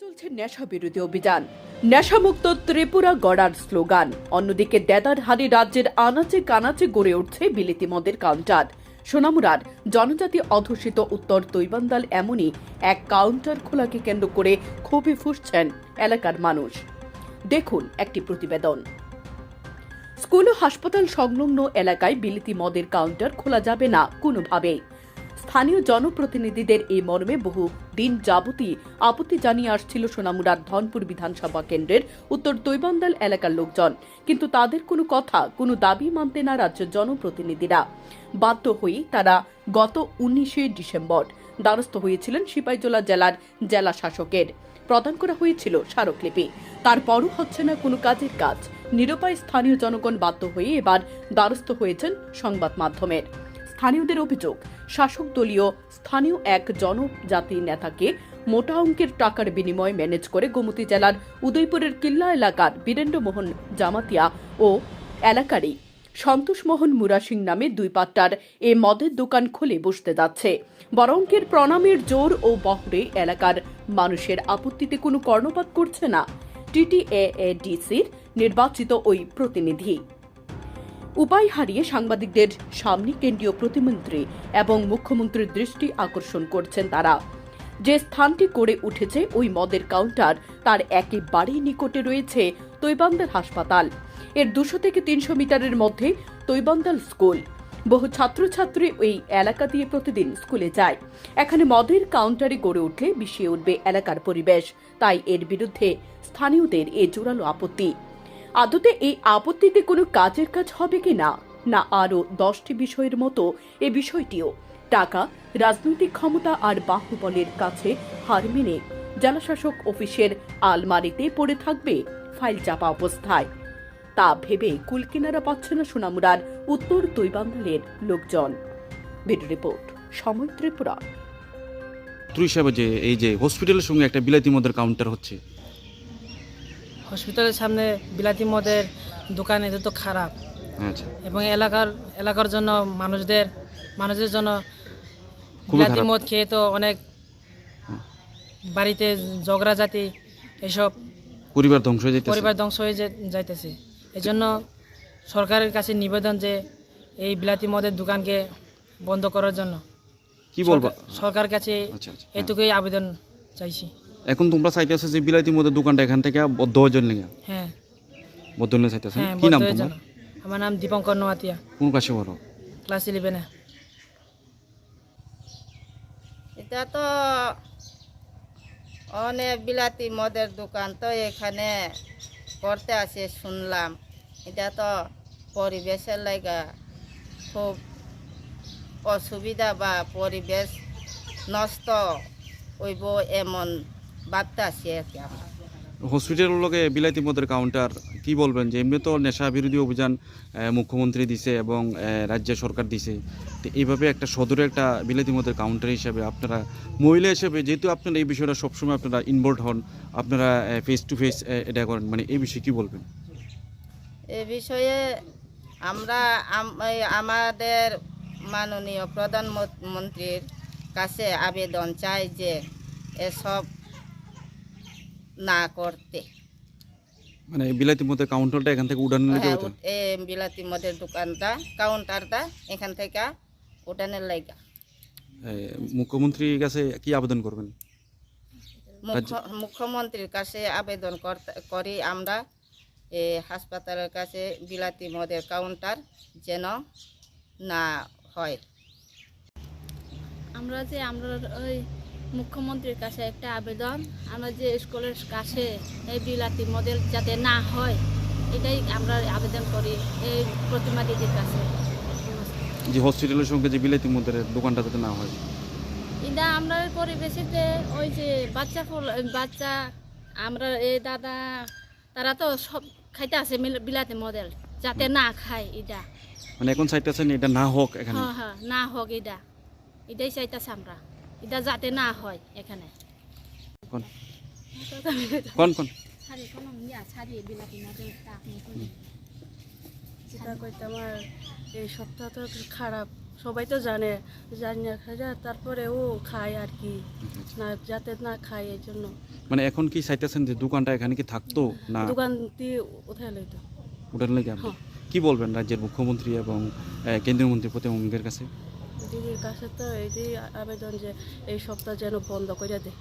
চলছে নেশা বিরোধী অভিযান। নেশামুক্ত ত্রিপুরা গড়ার স্লোগান। অন্যদিকে দেদার হারি রাজ্যের আনাচে কানাচে গড়ে উঠছে বিলিতি মদের কাউন্টার। সোনামুরার জনজাতি অধ্যুষিত উত্তর তৈবান্দাল এমনই এক কাউন্টার খোলাকে কেন্দ্র করে ক্ষোভে ফুসছেন এলাকার মানুষ। দেখুন একটি প্রতিবেদন। স্কুল ও হাসপাতাল সংলগ্ন এলাকায় বিলিতি মদের কাউন্টার খোলা যাবে না কোনোভাবেই। স্থানীয় জনপ্রতিনিধিদের এই মর্মে বহু দিন যাবতী আপত্তি জানিয়ে আসছিল সোনামুড়ার ধনপুর বিধানসভা কেন্দ্রের উত্তর তৈবান্দাল এলাকার লোকজন। কিন্তু তাদের কোনো কথা, কোনো দাবি মানতে না রাজ্যের জনপ্রতিনিধিরা। বাধ্য হয়ে তারা গত উনিশে ডিসেম্বর দ্বারস্থ হয়েছিলেন সিপাহীজলা জেলার জেলা শাসকের। প্রদান করা হয়েছিল স্মারকলিপি। তারপরও হচ্ছে না কোনো কাজের কাজ। নিরুপায় স্থানীয় জনগণ বাধ্য হয়ে এবার দ্বারস্থ হয়েছেন সংবাদ মাধ্যমের। স্থানীয়দের অভিযোগ, শাসক দলীয় স্থানীয় এক জনজাতি নেতাকে মোটা অঙ্কের টাকার বিনিময়ে ম্যানেজ করে গোমতী জেলার উদয়পুরের কিল্লা এলাকার বীরেন্দ্র মোহন জামাতিয়া ও এলাকারই সন্তোষ মোহন সিং নামে দুই পাট্টার এ মদের দোকান খুলে বসতে যাচ্ছে। বরঙ্কের প্রণামের জোর ও বহরে এলাকার মানুষের আপত্তিতে কোনো কর্ণপাত করছে না। টিটিএডিসির নির্বাচিত ওই প্রতিনিধি। উপায় হারিয়ে সাংবাদিকদের সামনে কেন্দ্রীয় প্রতিমন্ত্রী এবং মুখ্যমন্ত্রীর দৃষ্টি আকর্ষণ করছেন তারা। যে স্থানটি করে উঠেছে ওই মদের কাউন্টার, তার একেবারেই নিকটে রয়েছে তৈবান্দাল হাসপাতাল। এর দুশো থেকে তিনশো মিটারের মধ্যে তৈবান্দাল স্কুল। বহু ছাত্রছাত্রী ওই এলাকা দিয়ে প্রতিদিন স্কুলে যায়। এখানে মদের কাউন্টারে গড়ে উঠলে বিষিয়ে উঠবে এলাকার পরিবেশ। তাই এর বিরুদ্ধে স্থানীয়দের এ জোরালো আপত্তি। আদতে এই আপত্তিতে কোনো কাজের কাজ হবে কি না? না আরও দশটি বিষয়ের মতো এ বিষয়টিও। টাকা, রাজনৈতিক ক্ষমতা আর বাহুবলের কাছে হার মেনে জেলাশাসক অফিসের আলমারিতে পড়ে থাকবে ফাইল চাপা অবস্থায়। তা ভেবে কুলকিনারা পাচ্ছে না সোনামুড়ার উত্তর তৈবান্দালের লোকজন। ভিডিও রিপোর্ট, সময় ত্রিপুরা। হিসাবে যে এই যে হসপিটালের সঙ্গে একটা বিলাতি মদের কাউন্টার হচ্ছে। হসপিটালের সামনে বিলাতি মদের দোকান এটা তো খারাপ। আচ্ছা। এবং এলাকার এলাকার জন্য মানুষদের মানুষের জন্য খুবই বিলাতি খারাপ। মদ খেয়ে তো অনেক বাড়িতে ঝগড়া জাতি এসব পরিবার ধ্বংস হয়ে যেতেছে পরিবার ধ্বংস হয়ে যে- যাইতেছে। এই জন্য সরকারের কাছে নিবেদন যে এই বিলাতি মদের দোকানকে বন্ধ করার জন্য। কি বলব? সরকার- সরকার কাছে আচ্ছা আচ্ছা। হ্যাঁ। এটুকুই আবেদন চাইছি। এখন তোমরা চাইতেছো যে বিলাতি মদের দোকানটা এখান থেকে বদ্ধ হওয়ার জন্য হ্যাঁ। বদ্ধ হলে চাইতেছে। হ্যাঁ কি নাম তোমার? আমার নাম দীপঙ্কর নোয়াতিয়া। কোন কাছে বলো ক্লাস ইলেভেনে এটা তো অনেক বিলাতি মদের দোকান তো এখানে করতে আসে শুনলাম। এটা তো পরিবেশের লাগা খুব অসুবিধা বা পরিবেশ নষ্ট হইব এমন ভাবতে আসি আর কি আমরা। হসপিটালের লগে বিলাতি মদের কাউন্টার কি বলবেন যে এমনি তো নেশা বিরোধী অভিযান মুখ্যমন্ত্রী দিছে এবং রাজ্য সরকার দিছে। তো এইভাবে একটা সদরে একটা বিলাতি মদের কাউন্টার হিসাবে আপনারা মহিলা হিসেবে যেহেতু আপনারা এই বিষয়টা সবসময় আপনারা ইনভলভ হন আপনারা ফেস টু ফেস এটা করেন মানে এই বিষয়ে কি বলবেন? এ বিষয়ে আমরা আম- আমাদের মাননীয় প্রধানমন্ত্রীর কাছে আবেদন চাই যে এসব না করতে। মানে বিলাতি মদের কাউন্টারটা এখান থেকে উড়ানো লেগে হ্যাঁ, হতো এ বিলাতি মদের দোকানটা কাউন্টারটা এখান থেকে উঠানের লাইগা মুখ্যমন্ত্রীর কাছে কি আবেদন করবেন? মুখ্য- মুখ্যমন্ত্রীর কাছে আবেদন করতে- করি আমরা। এ হাসপাতালের কাছে বিলাতি মদের কাউন্টার যেন না হয়। আমরা যে আমরা ওই মুখ্যমন্ত্রীর কাছে একটা আবেদন। আমরা যে স্কুলের কাছে এই বিলাতি মডেল যাতে না হয় এটাই আমরা আবেদন করি এই প্রতিমা দিদির কাছে। যে হসপিটালের সঙ্গে যে বিলাতি মদের দোকানটা যাতে না হয়। এটা আমরা পরিবেশিতে ওই যে বাচ্চা ফুল বাচ্চা আমরা এই দাদা তারা তো সব খাইতে আছে বিলাতি মডেল যাতে না খায় এটা। মানে এখন চাইতেছেন এটা না হোক এখানে। হ্যাঁ হ্যাঁ না হোক এটা। এটাই চাইতেছে আমরা। এটা যাতে না হয় এখানে। কোন? কোন কোন? তা আমার এই সপ্তাহটা একটু খারাপ। সবাই তো জানে জানি না তারপরে ও খায় আর কি। না যাতে না খায় এই জন্য। মানে এখন কি চাইতেছেন যে দোকানটা এখানে কি থাকতো না? দোকান দিয়ে উঠে লইতো। ওটার লেগে হ্যাঁ। কি বলবেন রাজ্যের মুখ্যমন্ত্রী এবং কেন্দ্রীয় মন্ত্রী প্রতিমন্ত্রীর কাছে? দিদির কাছে তো এটাই আবেদন যে এই সপ্তাহ যেন বন্ধ করে দেয়।